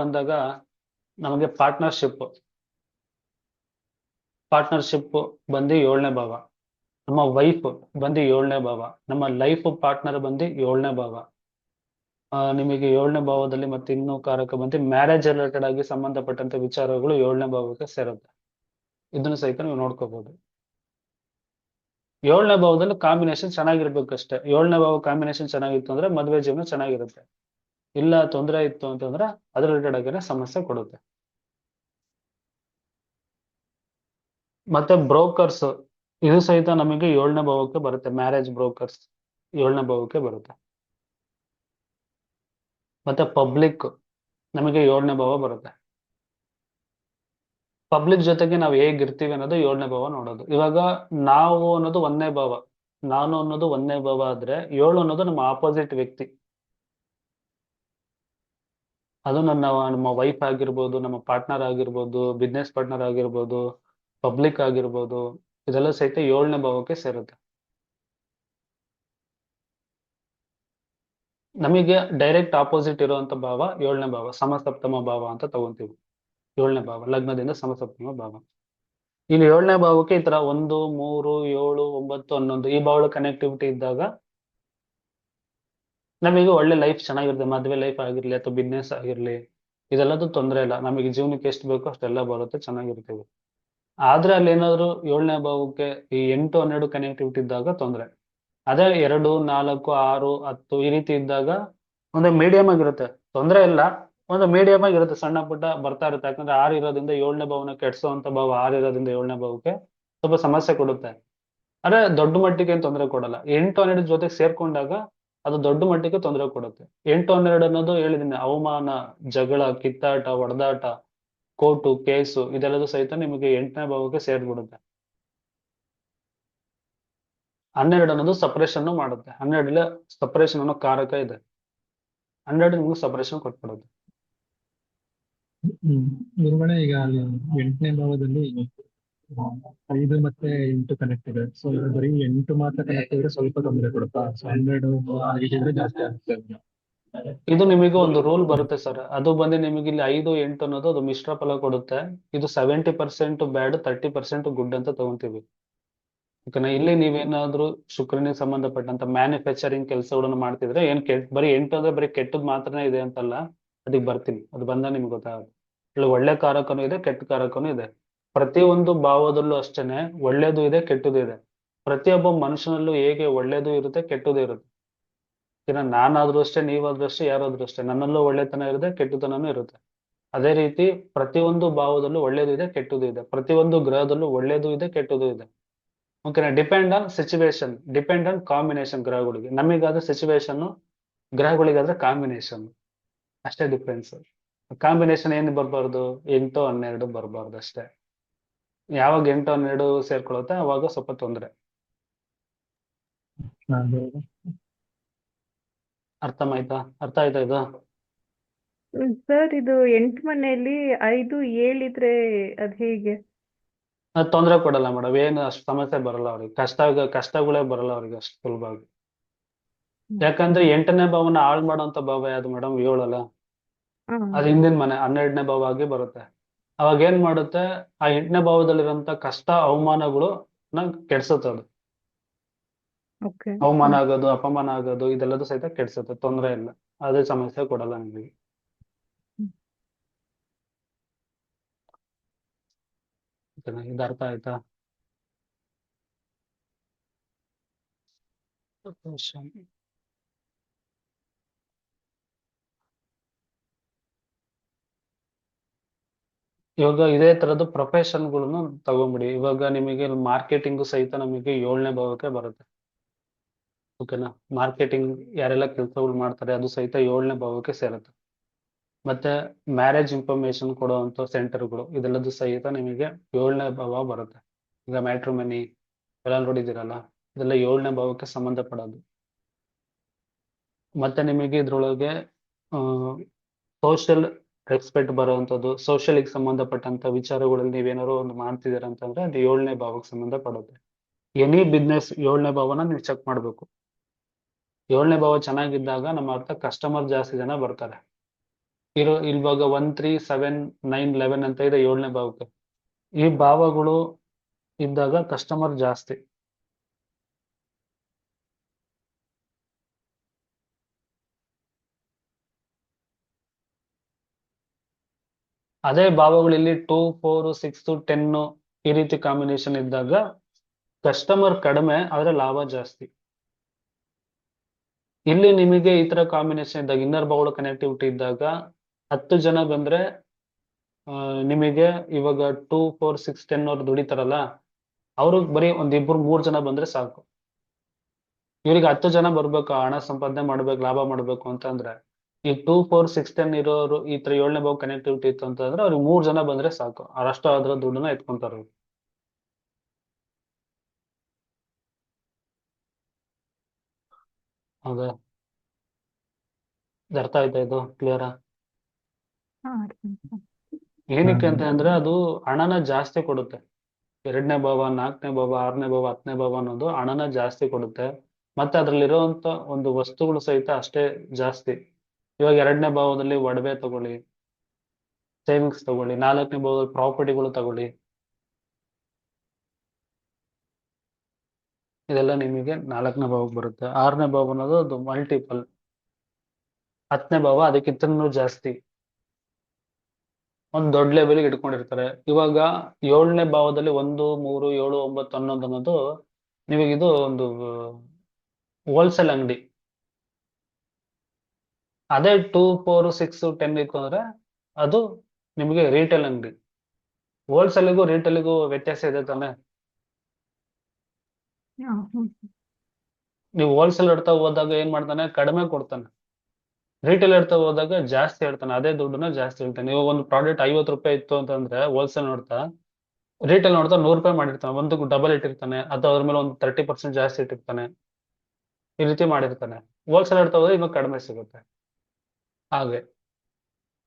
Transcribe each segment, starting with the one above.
ಬಂದಾಗ ನಮಗೆ partnership partnership ಬಂದು ಏಳನೇ ಭಾವ. ನಮ್ಮ ವೈಫ್ ಬಂದು ಏಳನೇ ಭಾವ. ನಮ್ಮ ಲೈಫ್ ಪಾರ್ಟ್ನರ್ ಬಂದು ಏಳನೇ ಭಾವ. ನಿಮಗೆ ಏಳನೇ ಭಾವದಲ್ಲಿ ಮತ್ತೆ ಇನ್ನೂ ಕಾರಕ ಬಂದು ಮ್ಯಾರೇಜ್ ರಿಲೇಟೆಡ್ ಆಗಿ ಸಂಬಂಧಪಟ್ಟಂತ ವಿಚಾರಗಳು ಏಳನೇ ಭಾವಕ್ಕೆ ಸೇರುತ್ತೆ. ಇದನ್ನು ಸಹಿತ ನೀವು ನೋಡ್ಕೋಬಹುದು ಏಳನೇ ಭಾವದಲ್ಲಿ ಕಾಂಬಿನೇಷನ್ ಚೆನ್ನಾಗಿರ್ಬೇಕಷ್ಟೇ. ಏಳನೇ ಭಾವ ಕಾಂಬಿನೇಷನ್ ಚೆನ್ನಾಗಿತ್ತು ಅಂದ್ರೆ ಮದುವೆ ಜೀವನ ಚೆನ್ನಾಗಿರುತ್ತೆ. ಇಲ್ಲ ತೊಂದರೆ ಇತ್ತು ಅಂತಂದ್ರೆ ಅದ್ರ ರಿಲೇಟೆಡ್ ಆಗಿರೋ ಸಮಸ್ಯೆ ಕೊಡುತ್ತೆ. ಮತ್ತೆ ಬ್ರೋಕರ್ಸ್ ಇದು ಸಹಿತ ನಮಗೆ ಏಳನೇ ಭಾವಕ್ಕೆ ಬರುತ್ತೆ ಮ್ಯಾರೇಜ್ ಬ್ರೋಕರ್ಸ್ ಏಳನೇ ಭಾವಕ್ಕೆ ಬರುತ್ತೆ. ಮತ್ತೆ ಪಬ್ಲಿಕ್ ನಮಗೆ ಏಳನೇ ಭಾವ ಬರುತ್ತೆ. ಪಬ್ಲಿಕ್ ಜೊತೆಗೆ ನಾವು ಹೇಗಿರ್ತೀವಿ ಅನ್ನೋದು ಏಳನೇ ಭಾವ ನೋಡೋದು. ಇವಾಗ ನಾವು ಅನ್ನೋದು ಒಂದನೇ ಭಾವ, ನಾನು ಅನ್ನೋದು ಒಂದನೇ ಭಾವ ಆದ್ರೆ ಏಳು ಅನ್ನೋದು ನಮ್ಮ ಆಪೋಸಿಟ್ ವ್ಯಕ್ತಿ. ಅದು ನನ್ನ, ನಮ್ಮ ವೈಫ್ ಆಗಿರ್ಬೋದು, ನಮ್ಮ ಪಾರ್ಟ್ನರ್ ಆಗಿರ್ಬೋದು ಬಿಸ್ನೆಸ್ ಪಾರ್ಟ್ನರ್ ಆಗಿರ್ಬೋದು ಪಬ್ಲಿಕ್ ಆಗಿರ್ಬೋದು, ಇದೆಲ್ಲ ಸಹಿತ ಏಳನೇ ಭಾವಕ್ಕೆ ಸೇರುತ್ತೆ. ನಮಗೆ ಡೈರೆಕ್ಟ್ ಆಪೋಸಿಟ್ ಇರುವಂತ ಭಾವ ಏಳನೇ ಭಾವ, ಸಮಸಪ್ತಮ ಭಾವ ಅಂತ ತಗೊಂತೀವಿ. ಏಳನೇ ಭಾವ, ಲಗ್ನದಿಂದ ಸಮಸಪ್ತಮ ಭಾವ. ಇಲ್ಲಿ ಏಳನೇ ಭಾವಕ್ಕೆ ಈ ತರ ಒಂದು, ಮೂರು, ಏಳು, ಒಂಬತ್ತು, ಹನ್ನೊಂದು ಈ ಭಾವಗಳ ಕನೆಕ್ಟಿವಿಟಿ ಇದ್ದಾಗ ನಮಗೆ ಒಳ್ಳೆ ಲೈಫ್ ಚೆನ್ನಾಗಿರುತ್ತೆ, ಮದುವೆ ಲೈಫ್ ಆಗಿರ್ಲಿ ಅಥವಾ ಬಿಸ್ನೆಸ್ ಆಗಿರ್ಲಿ, ಇದೆಲ್ಲದು ತೊಂದರೆ ಇಲ್ಲ. ನಮಗೆ ಜೀವನಕ್ಕೆ ಎಷ್ಟು ಬೇಕೋ ಅಷ್ಟೆಲ್ಲ ಬರುತ್ತೆ ಚೆನ್ನಾಗಿರ್ತೀವಿ ಆದ್ರೆ ಅಲ್ಲಿ ಏನಾದ್ರು ಏಳನೇ ಭಾವಕ್ಕೆ ಈ ಎಂಟು, ಹನ್ನೆರಡು ಕನೆಕ್ಟಿವಿಟಿ ಇದ್ದಾಗ ತೊಂದರೆ. ಅದೇ ಎರಡು, ನಾಲ್ಕು, ಆರು, ಹತ್ತು ಈ ರೀತಿ ಇದ್ದಾಗ ಒಂದು ಮೀಡಿಯಂ ಆಗಿರುತ್ತೆ. ತೊಂದರೆ ಇಲ್ಲ, ಒಂದು ಮೀಡಿಯಂ ಆಗಿರುತ್ತೆ. ಸಣ್ಣ ಪುಟ್ಟ ಬರ್ತಾ ಇರುತ್ತೆ. ಯಾಕಂದ್ರೆ ಆರು ಇರೋದ್ರಿಂದ ಏಳನೇ ಭಾವನ ಕೆಡ್ಸೋಂತ ಭಾವ ಆರು ಇರೋದ್ರಿಂದ ಏಳನೇ ಭಾವಕ್ಕೆ ಸ್ವಲ್ಪ ಸಮಸ್ಯೆ ಕೊಡುತ್ತೆ. ಆದ್ರೆ ದೊಡ್ಡ ಮಟ್ಟಿಗೆ ಏನ್ ತೊಂದರೆ ಕೊಡಲ್ಲ. ಎಂಟು, ಹನ್ನೆರಡು ಜೊತೆಗೆ ಸೇರ್ಕೊಂಡಾಗ ಅದು ದೊಡ್ಡ ಮಟ್ಟಿಗೆ ತೊಂದರೆ ಕೊಡುತ್ತೆ. ಎಂಟು ಹನ್ನೆರಡು ಅನ್ನೋದು ಹೇಳಿದ್ದೀನಿ ಅವಮಾನ ಜಗಳ ಕಿತ್ತಾಟ ಹೊಡೆದಾಟ ಕೋರ್ಟು ಕೇಸು ಇದೆಲ್ಲದೂ ಸಹಿತ ನಿಮಗೆ ಎಂಟನೇ ಭಾವಕ್ಕೆ ಸೇರ್ಬಿಡುತ್ತೆ. ಹನ್ನೆರಡು ಅನ್ನೋದು ಸಪರೇಷನ್ ಮಾಡುತ್ತೆ. ಹನ್ನೆರಡಲ್ಲಿ ಸಪರೇಷನ್ ಅನ್ನೋ ಕಾರಕ ಇದೆ. ಹನ್ನೆರಡು ನಿಮ್ಗೆ ಸಪರೇಷನ್ ಕೊಟ್ಬಿಡುತ್ತೆ. ಈಗ ಎಂಟನೇ ಭಾವದಲ್ಲಿ ಆ, ಐದು ಮತ್ತೆ ಎಂಟು ಕನೆಕ್ಟ್ ಇದೆ. ಸೊ ಬರೀ ಎಂಟು ಮಾತ್ರ ಕನೆಕ್ಟ್ ಇದ್ರೆ ಸ್ವಲ್ಪ ತೊಂದರೆ ಕೊಡುತ್ತಾ? ಸೊ ಹಂಡ್ರೆಡ್ ಜಾಸ್ತಿ ಆಗುತ್ತೆ. ಇದು ನಿಮಗೆ ಒಂದು ರೂಲ್ ಬರುತ್ತೆ ಸರ್ ಅದು ಬಂದು ನಿಮಗೆ ಇಲ್ಲಿ ಐದು, ಎಂಟು ಅನ್ನೋದು ಅದು ಮಿಶ್ರ ಫಲ ಕೊಡುತ್ತೆ. ಇದು seventy percent bad thirty percent good ಅಂತ ತಗೊಂತೀವಿ. ಯಾಕಂದ್ರೆ ಇಲ್ಲಿ ನೀವೇನಾದ್ರೂ ಶುಕ್ರನಿಗೆ ಸಂಬಂಧಪಟ್ಟಂತ ಮ್ಯಾನುಫ್ಯಾಕ್ಚರಿಂಗ್ ಕೆಲಸಗಳನ್ನು ಮಾಡ್ತಿದ್ರೆ ಏನ್ ಕೆಟ್ಟ ಬರೀ ಎಂಟು ಅಂದ್ರೆ ಬರೀ ಕೆಟ್ಟದ್ ಮಾತ್ರನೇ ಇದೆ ಅಂತಲ್ಲ ಅದಕ್ಕೆ ಬರ್ತೀನಿ. ಅದು ಬಂದ ನಿಮ್ಗೆ ಗೊತ್ತಾಗುತ್ತೆ. ಒಳ್ಳೆ ಕಾರಕನೂ ಇದೆ, ಕೆಟ್ಟ ಕಾರಕನೂ ಇದೆ. ಪ್ರತಿಯೊಂದು ಭಾವದಲ್ಲೂ ಅಷ್ಟೇನೆ ಒಳ್ಳೇದು ಇದೆ ಕೆಟ್ಟದ್ದು ಇದೆ. ಪ್ರತಿಯೊಬ್ಬ ಮನುಷ್ಯನಲ್ಲೂ ಹೇಗೆ ಒಳ್ಳೇದು ಇರುತ್ತೆ, ಕೆಟ್ಟದು ಇರುತ್ತೆ. ಇನ್ನ ನಾನಾದ್ರೂ ಅಷ್ಟೇ, ನೀವಾದ್ರೂ ಅಷ್ಟೇ, ಯಾರಾದ್ರೂ ಅಷ್ಟೇ, ನನ್ನಲ್ಲೂ ಒಳ್ಳೆತನ ಇರುತ್ತೆ, ಕೆಟ್ಟತನನೂ ಇರುತ್ತೆ. ಅದೇ ರೀತಿ ಪ್ರತಿಯೊಂದು ಭಾವದಲ್ಲೂ ಒಳ್ಳೇದು ಇದೆ ಕೆಟ್ಟದ್ದು ಇದೆ. ಪ್ರತಿಯೊಂದು ಗ್ರಹದಲ್ಲೂ ಒಳ್ಳೇದು ಇದೆ ಕೆಟ್ಟದ್ದು ಇದೆ. ಓಕೆನಾ depend on situation depend on combination ಗ್ರಹಗಳಿಗೆ. ನಮಗಾದ್ರೆ ಸಿಚುವೇಶನ್ ಗ್ರಹಗಳಿಗಾದ್ರೆ ಕಾಂಬಿನೇಷನ್ ಅಷ್ಟೇ ಡಿಫ್ರೆನ್ಸ್ ಕಾಂಬಿನೇಷನ್ ಏನು ಬರಬಾರ್ದು? ಎಂಟು ಹನ್ನೆರಡು ಬರಬಾರ್ದು ಅಷ್ಟೇ. ಯಾವಾಗ ಎಂಟು ಹನ್ನೆರಡು ಸೇರ್ಕೊಳುತ್ತೆ ಅವಾಗ ಸ್ವಲ್ಪ ತೊಂದರೆ. ಅರ್ಥ ಆಯ್ತಾ? ಅರ್ಥ ಆಯ್ತಾ ಇದು? ಸರ್ ಇದು ಎಂಟು ಮನೆಯಲ್ಲಿ ಐದು ಏಳಿದ್ರೆ ಅದ್ ಹೇಗೆ? ಅದ್ ತೊಂದರೆ ಕೊಡಲ್ಲ ಮೇಡಮ್ ಏನು ಅಷ್ಟು ಸಮಸ್ಯೆ ಬರಲ್ಲ ಅವ್ರಿಗೆ. ಕಷ್ಟ ಕಷ್ಟಗಳೇ ಬರಲ್ಲ ಅವ್ರಿಗೆ ಅಷ್ಟು ಸುಲಭವಾಗಿ. ಯಾಕಂದ್ರೆ ಎಂಟನೇ ಭಾವನ ಹಾಳು ಮಾಡುವಂತ ಭಾವ ಯಾವ್ದು ಮೇಡಮ್ ಏಳಲ್ಲ. ಅಲ್ಲ ಅದು ಹಿಂದಿನ ಮನೆ ಹನ್ನೆರಡನೇ ಭಾವ ಆಗಿ ಬರುತ್ತೆ. ಅವಾಗ ಏನ್ ಮಾಡುತ್ತೆ? ಆ ಎಂಟನೇ ಭಾವದಲ್ಲಿರುವಂತ ಕಷ್ಟ ಅವಮಾನಗಳು ಕೆಡ್ಸುತ್ತೆ ಅದು. ಓಕೆ. ಅವಮಾನ ಆಗೋದು ಅಪಮಾನ ಆಗೋದು ಇದೆಲ್ಲದೂ ಸಹಿತ ಕೆಡ್ಸತ್ತೆ ತೊಂದರೆ ಇಲ್ಲ. ಅದೇ ಸಮಸ್ಯೆ ಕೊಡಲ್ಲ ನಿಮಗೆ? ಇದು ಅರ್ಥ ಆಯ್ತಾ? ಇವಾಗ ಇದೇ ತರದ್ದು ಪ್ರೊಫೆಷನ್ಗಳನ್ನು ತಗೊಂಡ್ಬಿಡಿ ಇವಾಗ ನಿಮಗೆ ಮಾರ್ಕೆಟಿಂಗ್ ಸಹಿತ ನಮಗೆ ಏಳನೇ ಭಾವಕ್ಕೆ ಬರುತ್ತೆ. ಓಕೆನಾ ಮಾರ್ಕೆಟಿಂಗ್ ಯಾರೆಲ್ಲ ಕೆಲಸಗಳು ಮಾಡ್ತಾರೆ ಅದು ಸಹಿತ ಏಳನೇ ಭಾವಕ್ಕೆ ಸೇರುತ್ತೆ. ಮತ್ತೆ ಮ್ಯಾರೇಜ್ ಇನ್ಫಾರ್ಮೇಶನ್ ಕೊಡುವಂತ ಸೆಂಟರ್ಗಳು ಇದೆಲ್ಲದು ಸಹಿತ ನಿಮಗೆ ಏಳನೇ ಭಾವ ಬರುತ್ತೆ. ಈಗ ಮ್ಯಾಟ್ರಿಮನಿ ಎಲ್ಲ ನೋಡಿದಿರಲ್ಲ ಇದೆಲ್ಲ ಏಳನೇ ಭಾವಕ್ಕೆ ಸಂಬಂಧಪಡೋದು. ಮತ್ತೆ ನಿಮಗೆ ಇದ್ರೊಳಗೆ ಸೋಷಿಯಲ್ ರೆಸ್ಪೆಕ್ಟ್ ಬರೋವಂಥದ್ದು ಸೋಷಿಯಲ್ ಸಂಬಂಧಪಟ್ಟಂತ ವಿಚಾರಗಳಲ್ಲಿ ನೀವೇನಾದ್ರು ಒಂದು ಮಾಡ್ತಿದ್ದೀರ ಅಂತಂದ್ರೆ ಅದು ಏಳನೇ ಭಾವಕ್ಕೆ ಸಂಬಂಧಪಡುತ್ತೆ. ಎನಿ ಬಿಸ್ನೆಸ್ ಏಳನೇ ಭಾವನ ನೀವು ಚೆಕ್ ಮಾಡಬೇಕು. ಏಳನೇ ಭಾವ ಚೆನ್ನಾಗಿದ್ದಾಗ ನಮ್ಮ ಅರ್ಥ ಕಸ್ಟಮರ್ ಜಾಸ್ತಿ ಜನ ಬರ್ತಾರೆ. ಇರೋ, ಇವಾಗ one three seven nine eleven ಅಂತ ಇದೆ ಏಳನೇ ಭಾವಕ್ಕೆ. ಈ ಭಾವಗಳು ಇದ್ದಾಗ ಕಸ್ಟಮರ್ ಜಾಸ್ತಿ. ಅದೇ ಭಾವಗಳು ಇಲ್ಲಿ ಟೂ ಫೋರ್ ಸಿಕ್ಸ್ ಟೆನ್ ಈ ರೀತಿ ಕಾಂಬಿನೇಷನ್ ಇದ್ದಾಗ ಕಸ್ಟಮರ್ ಕಡಿಮೆ, ಆದ್ರೆ ಲಾಭ ಜಾಸ್ತಿ. ಇಲ್ಲಿ ನಿಮಗೆ ಈ ತರ ಕಾಂಬಿನೇಷನ್ ಇದ್ದಾಗ ಇನ್ನರ್ ಬಾವುಗಳ ಕನೆಕ್ಟಿವಿಟಿ ಇದ್ದಾಗ ಹತ್ತು ಜನ ಬಂದ್ರೆ ನಿಮಗೆ ಇವಾಗ ಟೂ ಫೋರ್ ಸಿಕ್ಸ್ ಟೆನ್ ಅವ್ರು ದುಡಿತಾರಲ್ಲ ಅವ್ರಿಗೆ ಬರೀ ಒಂದ್ ಇಬ್ರು, ಮೂರ್ ಜನ ಬಂದ್ರೆ ಸಾಕು. ಇವ್ರಿಗೆ ಹತ್ತು ಜನ ಬರ್ಬೇಕು, ಹಣ ಸಂಪಾದನೆ ಮಾಡ್ಬೇಕು, ಲಾಭ ಮಾಡ್ಬೇಕು ಅಂತಂದ್ರೆ ಈ ಟೂ ಫೋರ್ ಸಿಕ್ಸ್ ಟೆನ್ ಇರೋರು ಈ ತರ ಏಳನೇ ಭಾವ ಕನೆಕ್ಟಿವಿಟಿ ಇತ್ತು ಅಂತಂದ್ರೆ ಅವ್ರಿಗೆ ಮೂರ್ ಜನ ಬಂದ್ರೆ ಸಾಕು. ಅವ್ರಷ್ಟು ಅದ್ರ ದುಡ್ಡನ್ನ ಎತ್ಕೊಂತಾರ. ಹೌದಾ ಅರ್ಥ ಆಯ್ತಾ ಇದು? ಕ್ಲಿಯರಾ ಏನಕ್ಕೆ ಅಂತ ಅಂದ್ರೆ ಅದು ಹಣನ ಜಾಸ್ತಿ ಕೊಡುತ್ತೆ. ಎರಡನೇ ಭಾವ ನಾಲ್ಕನೇ ಭಾವ ಆರನೇ ಭಾವ ಹತ್ತನೇ ಭಾವ ಅನ್ನೋದು ಹಣನ ಜಾಸ್ತಿ ಕೊಡುತ್ತೆ. ಮತ್ತೆ ಅದ್ರಲ್ಲಿರುವಂತ ಒಂದು ವಸ್ತುಗಳು ಸಹಿತ ಅಷ್ಟೇ ಜಾಸ್ತಿ. ಇವಾಗ ಎರಡನೇ ಭಾವದಲ್ಲಿ ಒಡವೆ ತಗೊಳ್ಳಿ ಸೇವಿಂಗ್ಸ್ ತಗೊಳ್ಳಿ, ನಾಲ್ಕನೇ ಭಾವದಲ್ಲಿ ಪ್ರಾಪರ್ಟಿಗಳು ತಗೊಳ್ಳಿ. ಇದೆಲ್ಲ ನಿಮಗೆ ನಾಲ್ಕನೇ ಭಾವಕ್ಕೆ ಬರುತ್ತೆ. ಆರನೇ ಭಾವ ಅನ್ನೋದು ಅದು ಮಲ್ಟಿಪಲ್ ಹತ್ತನೇ ಭಾವ ಅದಕ್ಕಿಂತನೂ ಜಾಸ್ತಿ. ಒಂದು ದೊಡ್ಡ ಲೆವೆಲ್ಗೆ ಇಟ್ಕೊಂಡಿರ್ತಾರೆ. ಇವಾಗ ಏಳನೇ ಭಾವದಲ್ಲಿ ಒಂದು, ಮೂರು, ಏಳು, ಒಂಬತ್ತು ಹನ್ನೊಂದು ಅನ್ನೋದು ನಿಮಗಿದು ಒಂದು ಹೋಲ್ಸೇಲ್ ಅಂಗಡಿ. ಅದೇ ಟೂ ಫೋರ್ ಸಿಕ್ಸ್ ಟೆನ್ ಇತ್ತು ಅಂದ್ರೆ ಅದು ನಿಮಗೆ ರೀಟೇಲ್ ಅಂಗಡಿ. ಹೋಲ್ಸೇಲಿಗೂ ರೀಟೇಲಿಗೂ ವ್ಯತ್ಯಾಸ ಇದೆ ತಾನೆ. ನೀವು ಹೋಲ್ಸೇಲ್ ಇಡ್ತಾ ಹೋದಾಗ ಏನ್ ಮಾಡ್ತಾನೆ? ಕಡಿಮೆ ಕೊಡ್ತಾನೆ. ರೀಟೇಲ್ ಇಡ್ತಾ ಹೋದಾಗ ಜಾಸ್ತಿ ಹೇಳ್ತಾನೆ. ಅದೇ ದುಡ್ಡನ್ನ ಜಾಸ್ತಿ ಹೇಳ್ತಾನೆ. ಇವಾಗ ಒಂದು ಪ್ರಾಡಕ್ಟ್ ಐವತ್ತು ರೂಪಾಯಿ ಇತ್ತು ಅಂತಂದ್ರೆ ಹೋಲ್ಸೇಲ್ ನೋಡ್ತಾ ರಿಟೇಲ್ ನೋಡ್ತಾ ನೂರು ರೂಪಾಯಿ ಮಾಡಿರ್ತಾನೆ. ಒಂದು ಡಬಲ್ ಇಟ್ಟಿರ್ತಾನೆ. ಅದು ಅದ್ರ ಮೇಲೆ ಒಂದು ತರ್ಟಿ ಪರ್ಸೆಂಟ್ ಜಾಸ್ತಿ ಇಟ್ಟಿರ್ತಾನೆ. ಈ ರೀತಿ ಮಾಡಿರ್ತಾನೆ. ಹೋಲ್ಸೇಲ್ ಇಡ್ತಾ ಹೋದ್ರೆ ಇವಾಗ ಕಡಿಮೆ ಸಿಗುತ್ತೆ. ಹಾಗೆ.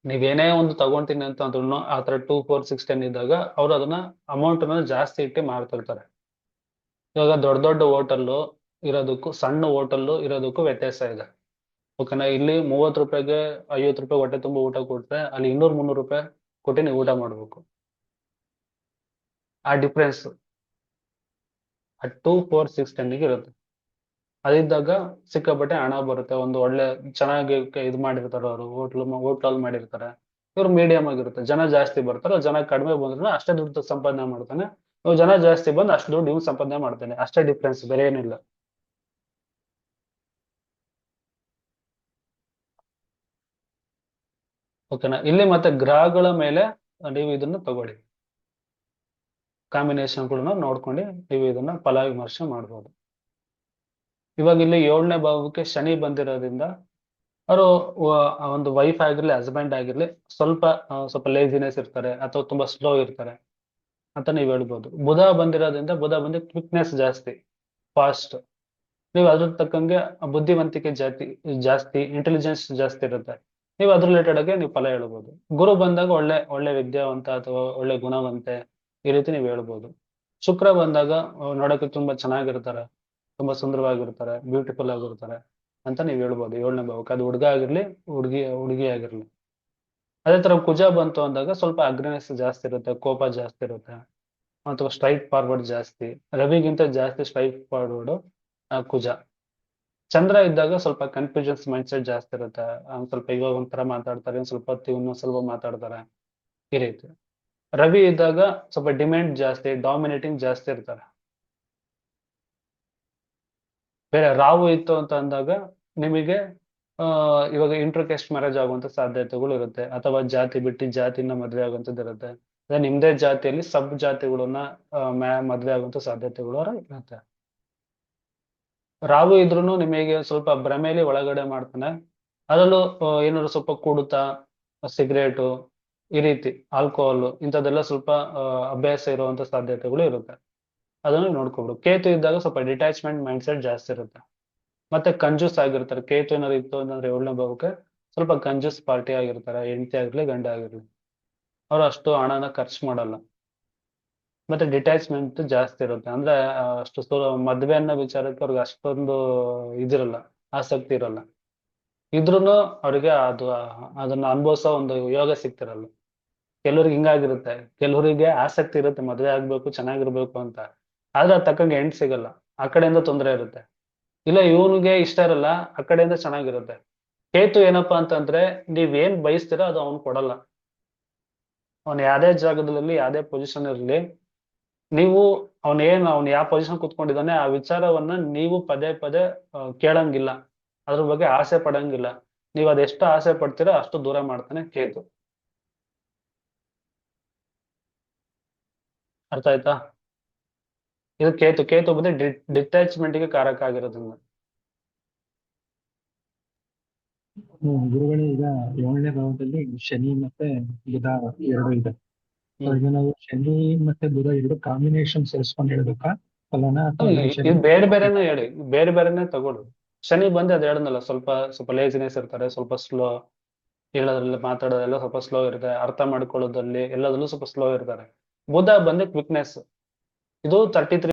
ನೀವೇನೇ ಒಂದು ತಗೊಂತೀನಿ ಅಂತ ಅಂದ್ರೂ ಆ ತರ ಟೂ ಫೋರ್ ಸಿಕ್ಸ್ ಟೆನ್ ಇದ್ದಾಗ ಅವ್ರು ಅದನ್ನ ಅಮೌಂಟ್ ಅನ್ನ ಜಾಸ್ತಿ ಇಟ್ಟು ಮಾರ್ತಿರ್ತಾರೆ ಇವಾಗ ದೊಡ್ಡ ದೊಡ್ಡ ಹೋಟೆಲ್ಲು ಇರೋದಕ್ಕೂ ಸಣ್ಣ ಹೋಟೆಲ್ಲು ಇರೋದಕ್ಕೂ ವ್ಯತ್ಯಾಸ ಇದೆ. ಓಕೆನಾ? ಇಲ್ಲಿ ಮೂವತ್ತು ರೂಪಾಯಿಗೆ ಐವತ್ತು ರೂಪಾಯಿ ಹೊಟ್ಟೆ ತುಂಬ ಊಟ ಕೊಟ್ರೆ ಅಲ್ಲಿ ಇನ್ನೂರು ಮುನ್ನೂರು ರೂಪಾಯಿ ಕೊಟ್ಟು ನೀವು ಊಟ ಮಾಡಬೇಕು. ಆ ಡಿಫ್ರೆನ್ಸ್ ಆ ಟೂ ಫೋರ್ ಸಿಕ್ಸ್ ಟೆನ್ಗೆ ಇರುತ್ತೆ. ಅದಿದ್ದಾಗ ಸಿಕ್ಕಾಪಟ್ಟೆ ಹಣ ಬರುತ್ತೆ. ಒಂದು ಒಳ್ಳೆ ಚೆನ್ನಾಗಿ ಇದು ಮಾಡಿರ್ತಾರೆ ಅವರು, ಹೋಟ್ಲು ಹೋಟ್ಲಲ್ಲಿ ಮಾಡಿರ್ತಾರೆ. ಇವ್ರು ಮೀಡಿಯಂ ಆಗಿರುತ್ತೆ. ಜನ ಜಾಸ್ತಿ ಬರ್ತಾರೆ. ಜನ ಕಡಿಮೆ ಬಂದ್ರೆ ಅಷ್ಟೇ ದುಡ್ಡು ಸಂಪಾದನೆ ಮಾಡ್ತಾನೆ. ಇವ್ ಜನ ಜಾಸ್ತಿ ಬಂದು ಅಷ್ಟು ದುಡ್ಡು ಇವ್ನು ಸಂಪಾದನೆ ಮಾಡ್ತಾನೆ. ಅಷ್ಟೇ ಡಿಫ್ರೆನ್ಸ್ ಬೇರೆ ಏನಿಲ್ಲ ಓಕೆನಾ ಇಲ್ಲಿ ಮತ್ತೆ ಗ್ರಹಗಳ ಮೇಲೆ ನೀವು ಇದನ್ನ ತಗೊಳ್ಳಿ. ಕಾಂಬಿನೇಷನ್ ಕಾಂಬಿನೇಷನ್ಗಳನ್ನ ನೋಡ್ಕೊಂಡು ನೀವು ಇದನ್ನ ಫಲ ವಿಮರ್ಶೆ ಮಾಡ್ಬೋದು. ಇವಾಗ ಇಲ್ಲಿ ಏಳನೇ ಭಾವಕ್ಕೆ ಶನಿ ಬಂದಿರೋದ್ರಿಂದ ಅವರು ಒಂದು ವೈಫ್ ಆಗಿರ್ಲಿ ಹಸ್ಬೆಂಡ್ ಆಗಿರ್ಲಿ, ಸ್ವಲ್ಪ ಸ್ವಲ್ಪ ಲೇಸಿನೆಸ್ ಇರ್ತಾರೆ ಅಥವಾ ತುಂಬಾ ಸ್ಲೋ ಇರ್ತಾರೆ ಅಂತ ನೀವು ಹೇಳ್ಬೋದು. ಬುಧ ಬಂದಿರೋದ್ರಿಂದ ಬುಧ ಬಂದು ಕ್ವಿಕ್ನೆಸ್ ಜಾಸ್ತಿ ಫಾಸ್ಟ್ ನೀವು ಅದ್ರ ತಕ್ಕಂಗೆ ಬುದ್ಧಿವಂತಿಕೆ ಜಾತಿ, ಜಾಸ್ತಿ ಇಂಟೆಲಿಜೆನ್ಸ್ ಜಾಸ್ತಿ ಇರುತ್ತೆ. ನೀವು ಅದ್ರ ರಿಲೇಟೆಡ್ ಆಗಿ ನೀವು ಫಲ ಹೇಳ್ಬೋದು. ಗುರು ಬಂದಾಗ ಒಳ್ಳೆ ಒಳ್ಳೆ ವಿದ್ಯಾವಂತ ಅಥವಾ ಒಳ್ಳೆ ಗುಣವಂತೆ ಈ ರೀತಿ ನೀವು ಹೇಳ್ಬೋದು. ಶುಕ್ರ ಬಂದಾಗ ನೋಡಕ್ಕೆ ತುಂಬಾ ಚೆನ್ನಾಗಿರ್ತಾರೆ. ತುಂಬಾ ಸುಂದರವಾಗಿರ್ತಾರೆ ಬ್ಯೂಟಿಫುಲ್ ಆಗಿರ್ತಾರೆ ಅಂತ ನೀವು ಹೇಳ್ಬೋದು. ಏಳನೇ ಭಾವಕ್ಕೆ ಅದು ಹುಡುಗ ಆಗಿರ್ಲಿ, ಹುಡುಗಿ ಹುಡುಗಿ ಆಗಿರ್ಲಿ. ಅದೇ ತರ ಕುಜ ಬಂತು ಅಂದಾಗ ಸ್ವಲ್ಪ ಅಗ್ರೆನೆಸ್ ಜಾಸ್ತಿ ಇರುತ್ತೆ, ಕೋಪ ಜಾಸ್ತಿ ಇರುತ್ತೆ, ಅಥವಾ ಸ್ಟ್ರೈಟ್ ಫಾರ್ವರ್ಡ್ ಜಾಸ್ತಿ. ರವಿಗಿಂತ ಜಾಸ್ತಿ ಸ್ಟ್ರೈಟ್ ಫಾರ್ವರ್ಡ್ ಕುಜ. ಚಂದ್ರ ಇದ್ದಾಗ ಸ್ವಲ್ಪ ಕನ್ಫ್ಯೂಷನ್ಸ್ ಮೈಂಡ್ ಸೆಟ್ ಜಾಸ್ತಿ ಇರುತ್ತೆ. ಸ್ವಲ್ಪ ಇವಾಗ ಒಂಥರ ಮಾತಾಡ್ತಾರೆ ಸ್ವಲ್ಪ ಹೊತ್ತು ಇನ್ನೊಂದ್ ಸ್ವಲ್ಪ ಮಾತಾಡ್ತಾರೆ. ಈ ರೀತಿ. ರವಿ ಇದ್ದಾಗ ಸ್ವಲ್ಪ ಡಿಮ್ಯಾಂಡ್ ಜಾಸ್ತಿ ಡಾಮಿನೇಟಿಂಗ್ ಜಾಸ್ತಿ ಇರ್ತಾರೆ. ಬೇರೆ ರಾವು ಇತ್ತು ಅಂತ ಅಂದಾಗ ನಿಮಗೆ ಇವಾಗ ಇಂಟರ್ ಮ್ಯಾರೇಜ್ ಆಗುವಂತ ಸಾಧ್ಯತೆಗಳು ಇರುತ್ತೆ. ಅಥವಾ ಜಾತಿ ಬಿಟ್ಟು ಜಾತಿನ ಮದುವೆ ಆಗುವಂತದ್ದು ಇರುತ್ತೆ. ನಿಮ್ದೇ ಜಾತಿಯಲ್ಲಿ ಸಬ್ ಜಾತಿಗಳನ್ನ ಮದುವೆ ಆಗುವಂತ ಸಾಧ್ಯತೆಗಳು ಇರುತ್ತೆ. ರಾವು ಇದ್ರೂನು ನಿಮಗೆ ಸ್ವಲ್ಪ ಭ್ರಮೆಯಲ್ಲಿ ಒಳಗಡೆ ಮಾಡ್ತಾನೆ. ಅದರಲ್ಲೂ ಏನಾದ್ರು ಸ್ವಲ್ಪ ಕುಡಿತ, ಸಿಗರೇಟು, ಈ ರೀತಿ ಆಲ್ಕೋಹಾಲ್ ಇಂಥದ್ದೆಲ್ಲ ಸ್ವಲ್ಪ ಅಭ್ಯಾಸ ಇರುವಂತ ಸಾಧ್ಯತೆಗಳು ಇರುತ್ತೆ. ಅದನ್ನು ನೋಡ್ಕೊಬಿಡು. ಕೇತು ಇದ್ದಾಗ ಸ್ವಲ್ಪ ಡಿಟ್ಯಾಚ್ಮೆಂಟ್ ಮೈಂಡ್ ಸೆಟ್ ಜಾಸ್ತಿ ಇರುತ್ತೆ. ಮತ್ತೆ ಕಂಜೂಸ್ ಆಗಿರ್ತಾರೆ. ಕೇತು ಏನಾದ್ರು ಇತ್ತು ಅಂತಂದ್ರೆ ಏಳನೇ ಭಾವಕ್ಕೆ ಸ್ವಲ್ಪ ಕಂಜೂಸ್ ಪಾರ್ಟಿ ಆಗಿರ್ತಾರೆ. ಹೆಂಡತಿ ಆಗಿರ್ಲಿ, ಗಂಡ ಆಗಿರ್ಲಿ. ಅವ್ರು ಅಷ್ಟು ಹಣನ ಖರ್ಚು ಮಾಡಲ್ಲ. ಮತ್ತೆ ಡಿಟ್ಯಾಚ್ಮೆಂಟ್ ಜಾಸ್ತಿ ಇರುತ್ತೆ. ಅಂದ್ರೆ ಅಷ್ಟು ಮದ್ವೆ ಅನ್ನೋ ವಿಚಾರಕ್ಕೆ ಅವ್ರಿಗೆ ಅಷ್ಟೊಂದು ಇದಿರಲ್ಲ. ಆಸಕ್ತಿ ಇರಲ್ಲ. ಇದ್ರೂನು ಅವ್ರಿಗೆ ಅದು, ಅದನ್ನ ಅನುಭವಿಸೋ ಒಂದು ಯೋಗ ಸಿಗ್ತಿರಲ್ಲ. ಕೆಲವ್ರಿಗೆ ಹಿಂಗಾಗಿರುತ್ತೆ. ಕೆಲವರಿಗೆ ಆಸಕ್ತಿ ಇರುತ್ತೆ. ಮದ್ವೆ ಆಗ್ಬೇಕು, ಚೆನ್ನಾಗಿರ್ಬೇಕು ಅಂತ. ಆದ್ರೆ ಅದ್ ತಕ್ಕಂಗೆ ಹೆಣ್ ಸಿಗಲ್ಲ. ಆ ಕಡೆಯಿಂದ ತೊಂದರೆ ಇರುತ್ತೆ. ಇಲ್ಲ, ಇವನಿಗೆ ಇಷ್ಟ ಇರಲ್ಲ, ಆ ಕಡೆಯಿಂದ ಚೆನ್ನಾಗಿರುತ್ತೆ. ಕೇತು ಏನಪ್ಪಾ ಅಂತಂದ್ರೆ ನೀವ್ ಏನ್ ಬಯಸ್ತೀರೋ ಅದು ಅವ್ನ್ ಕೊಡಲ್ಲ. ಅವ್ನ್ ಯಾವ್ದೇ ಜಾಗದಲ್ಲಿ, ಯಾವ್ದೇ ಪೊಸಿಷನ್ ಇರಲಿ, ನೀವು ಅವ್ನ್ ಏನ್, ಅವ್ನ್ ಯಾವ ಪೊಸಿಷನ್ ಕುತ್ಕೊಂಡಿದ್ದಾನೆ, ಆ ವಿಚಾರವನ್ನ ನೀವು ಪದೇ ಪದೇ ಕೇಳಂಗಿಲ್ಲ. ಅದ್ರ ಬಗ್ಗೆ ಆಸೆ ಪಡಂಗಿಲ್ಲ. ನೀವ್ ಅದೆಷ್ಟು ಆಸೆ ಪಡ್ತೀರ ಅಷ್ಟು ದೂರ ಮಾಡ್ತಾನೆ ಕೇತು. ಅರ್ಥ ಆಯ್ತಾ? ಇದು ಕೇತು ಕೇತು ಬಂದ್ರೆ ಡಿಟ್ಯಾಚ್ಮೆಂಟ್ಗೆ ಕಾರಕ ಆಗಿರೋದ್ರಿಂದ ಗುರುಗಳೇ ಈಗ ಏಳನೇ ಭಾವದಲ್ಲಿ ಶನಿ ಮತ್ತೆ ಬುಧ ಎರಡು ಇದೆ. ಈಗ ನಾವು ಶನಿ ಮತ್ತೆ ಬುಧ ಎರಡು ಕಾಂಬಿನೇಷನ್ ಸೇರಿಸ್ಕೊಂಡು ಹೇಳ್ಬೇಕಾ? ಫಲನ ಬೇರೆ ಬೇರೆನೆ ಹೇಳಿ ಬೇರೆ ಬೇರೆನೆ ತಗೊಳ್ಳಿ. ಶನಿ ಬಂದು ಅದ್ ಹೇಳದ್ನಲ್ಲ ಸ್ವಲ್ಪ ಸ್ವಲ್ಪ ಲೇಜಿನೆಸ್ ಇರ್ತಾರೆ ಸ್ವಲ್ಪ ಸ್ಲೋ ಹೇಳೋದ್ರಲ್ಲಿ ಮಾತಾಡೋದ್ರೆಲ್ಲ ಸ್ವಲ್ಪ ಸ್ಲೋ ಇರುತ್ತೆ ಅರ್ಥ ಮಾಡ್ಕೊಳ್ಳೋದ್ರಲ್ಲಿ ಎಲ್ಲದ್ರಲ್ಲೂ ಸ್ವಲ್ಪ ಸ್ಲೋ ಇರ್ತಾರೆ. ಬುಧ ಬಂದೆ ಕ್ವಿಕ್ನೆಸ್ ಇದು ತರ್ಟಿ ತ್ರೀ